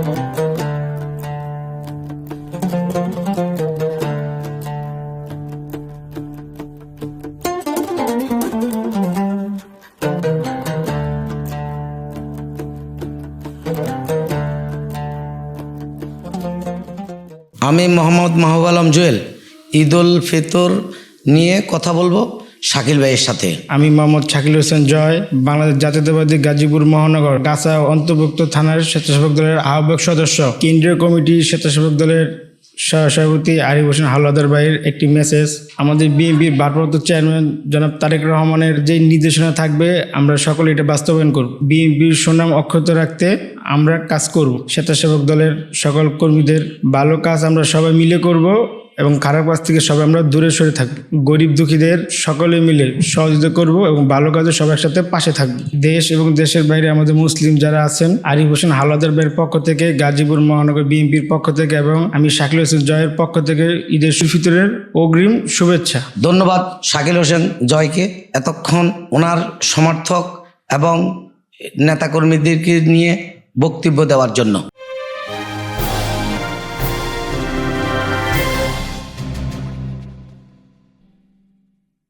আমি মোহাম্মদ মাহবুব আলম জুয়েল ঈদ উল ফিতর নিয়ে কথা বলব। শাকিল ভাইয়ের সাথে। আমি মোহাম্মদ শাকিল হোসেন জয়, বাংলাদেশ জাতীয়তাবাদী গাজীপুর মহানগর গাছা অন্তর্ভুক্ত থানার স্বেচ্ছাসেবক দলের আহ্বায়ক সদস্য। কেন্দ্রীয় কমিটির স্বেচ্ছাসেবক দলের সহসভাপতি আরিফ হোসেন হাওলাদার ভাইয়ের একটি মেসেজ আমাদের বিএনপির ভারপ্রাপ্ত চেয়ারম্যান জনাব তারেক রহমানের যে নির্দেশনা থাকবে, আমরা সকলে এটা বাস্তবায়ন করব। বিএনপির সুনাম অক্ষত রাখতে আমরা কাজ করব। স্বেচ্ছাসেবক দলের সকল কর্মীদের ভালো কাজ আমরা সবাই মিলে করব। এবং খারাপ কাজ থেকে সবাই আমরা দূরে সরে থাকব। গরিব দুঃখীদের সকলে মিলে সহযোগিতা করব এবং ভালো কাজে সবার সাথে পাশে থাকব। দেশ এবং দেশের বাইরে আমাদের মুসলিম যারা আছেন, আরিফ হোসেন হালাদার ভাইয়ের পক্ষ থেকে, গাজীপুর মহানগর বিএনপির পক্ষ থেকে এবং আমি শাকিল হোসেন জয়ের পক্ষ থেকে ঈদের সুফিতরের অগ্রিম শুভেচ্ছা। ধন্যবাদ শাকিল হোসেন জয়কে এতক্ষণ ওনার সমর্থক এবং নেতাকর্মীদেরকে নিয়ে বক্তব্য দেওয়ার জন্য।